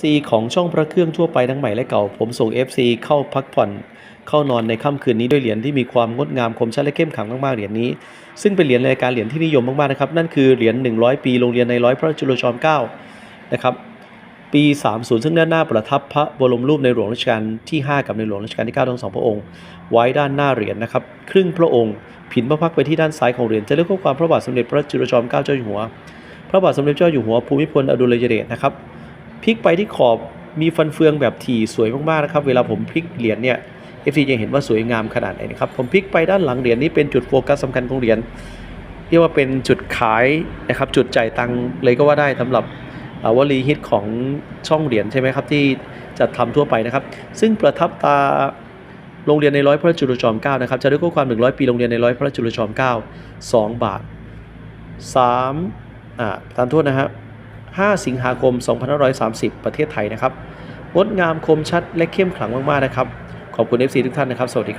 FC ของช่องพระเครื่องทั่วไปทั้งใหม่และเก่า ผมส่ง FC เข้าพักผ่อน เข้านอนในค่ำคืนนี้ด้วยเหรียญที่มีความงดงามคมชัดและเข้มขังมากๆเหรียญนี้ ซึ่งเป็นเหรียญรายการเหรียญที่นิยมมากๆนะครับนั่นคือเหรียญ100 ปีโรงเรียนในร้อยพระจุลจอมเกล้านะครับปี 30 ซึ่งด้านหน้าประทับพระบรมรูปในหลวงรัชกาลที่ 5 กับในหลวงรัชกาลที่ 9 ทั้งสองพระองค์ ไว้ด้านหน้าเหรียญนะครับ ครึ่งพระองค์ ผินพระพักไปที่ด้านซ้ายของเหรียญจะเรียกข้อความพระบาทสมเด็จพระจุลจอมเกล้าเจ้าอยู่หัว พระบาทสมเด็จเจ้าอยู่หัวภูมิพลอดุลยเดชนะครับ พลิกไปที่ขอบมีฟันเฟืองแบบถี่สวยมากๆนะครับ เวลาผมพลิกเหรียญเนี่ย FC จะเห็นว่าสวยงามขนาดไหนนะครับ ผมพลิกไปด้านหลังเหรียญนี้เป็นจุดโฟกัสสำคัญของเหรียญเรียกว่าเป็นจุดขายนะครับ จุดจ่ายตังเลยก็ว่าได้สำหรับวลีฮิตของช่องเหรียญใช่ไหมครับที่จัดทำทั่วไปนะครับ ซึ่งประทับตาโรงเรียนในร้อยพระจุลจอมเกล้านะครับจะด้วยข้อความ 100 ปีโรงเรียนในร้อยพระจุลจอมเกล้า2บาท3อ่าประทานโทษนะครับ 5 สิงหาคม 2530 ประเทศไทยนะครับ งดงามคมชัดและเข้มขลังมาก ๆ นะครับ ขอบคุณ FC ทุกท่านนะครับ สวัสดีครับ